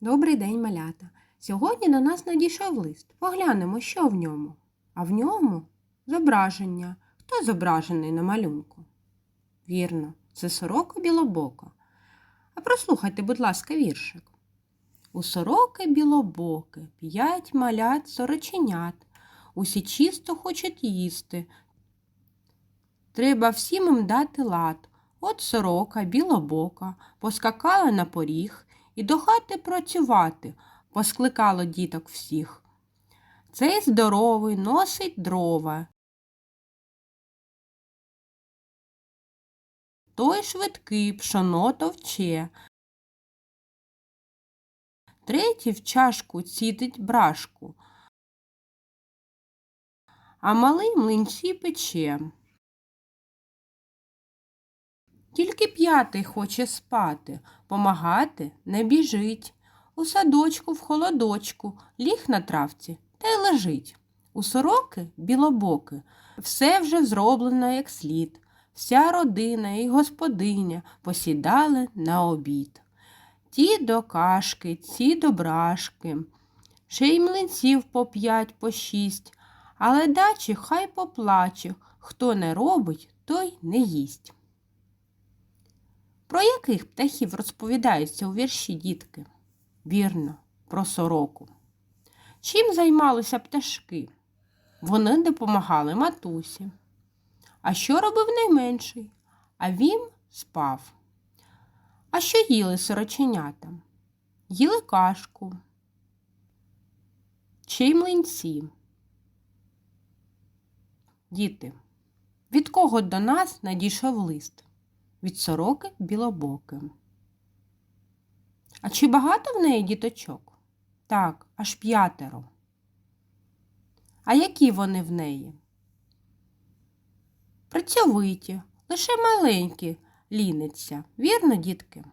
Добрий день, малята. Сьогодні до нас надійшов лист. Поглянемо, що в ньому. А в ньому зображення. Хто зображений на малюнку? Вірно, це сорока білобока. А прослухайте, будь ласка, віршик. У сороки білобоки, п'ять малят сороченят. Усі чисто хочуть їсти. Треба всім їм дати лад. От сорока білобока поскакала на поріг і до хати працювати, поскликало діток всіх. Цей здоровий носить дрова. Той швидкий пшоно товче. Третій в чашку цідить брашку, а малий млинці пече. Тільки п'ятий хоче спати, помагати не біжить. У садочку, в холодочку, ліг на травці та й лежить. У сороки білобоки, все вже зроблено як слід. Вся родина і господиня посідали на обід. Ті до кашки, ці до брашки, ще й млинців по п'ять, по шість, але дачі хай поплаче, хто не робить, той не їсть. Про яких птахів розповідаються у вірші дітки? Вірно, про сороку. Чим займалися пташки? Вони допомагали матусі. А що робив найменший? А він спав. А що їли сороченята? Їли кашку. Чи млинці. Діти, від кого до нас надійшов лист? Від сороки білобоки. А чи багато в неї діточок? Так, аж п'ятеро. А які вони в неї? Працьовиті, лише маленькі ліниться. Вірно, дітки?